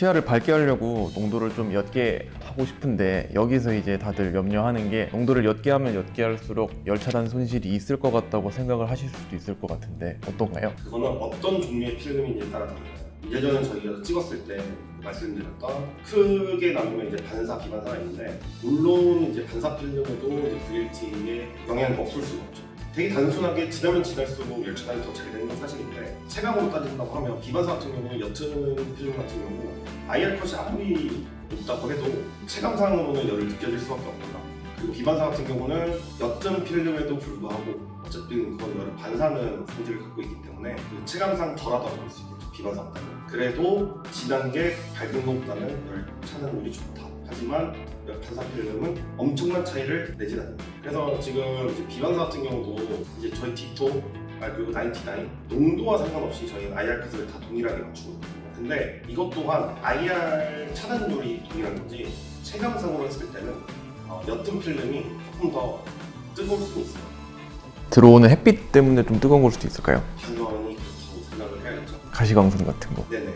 시야를 밝게 하려고 농도를 좀 옅게 하고 싶은데 여기서 이제 다들 염려하는 게 농도를 옅게 하면 옅게 할수록 열차단 손실이 있을 것 같다고 생각을 하실 수도 있을 것 같은데 어떤가요? 그거는 어떤 종류의 필름인지에 따라 달라요. 예전에 저희가 찍었을 때 말씀드렸던 크게 나누면 이제 반사 비반사가 있는데 물론 이제 반사 필름에도 이제 VLT에 영향이 없을 수가 없죠. 되게 단순하게 지나면 지날수록 열차단이 더 잘 되는 건 사실인데 체감으로 따진다고 하면 비반사 같은 경우는 옅은 필름 같은 경우 IR 컷이 아무리 높다고 해도 체감상으로는 열을 느껴질 수밖에 없구나. 그리고 비반사 같은 경우는 옅은 필름에도 불구하고 어쨌든 그건 열을 반사하는 성질을 갖고 있기 때문에 그 체감상 덜하다고 볼 수 있겠 죠 비반사보다는 그래도 진한 게 밝은 것보다는 열 차는 오히 좋다. 하지만 반사 필름은 엄청난 차이를 내진 않는다 그래서 지금 이제 비반사 같은 경우도 이제 저희 디토 아, 그리고 99 농도와 상관없이 저희는 IR 컷을 다 동일하게 맞추고 있거든요. 근데 이것 또한 IR 차단율이 동일한 건지 체감상으로 했을 때는 어, 옅은 필름이 조금 더 뜨거울 수도 있어요. 들어오는 햇빛 때문에 좀 뜨거운 걸 수도 있을까요? 당연 가시광선 같은 거. 네네.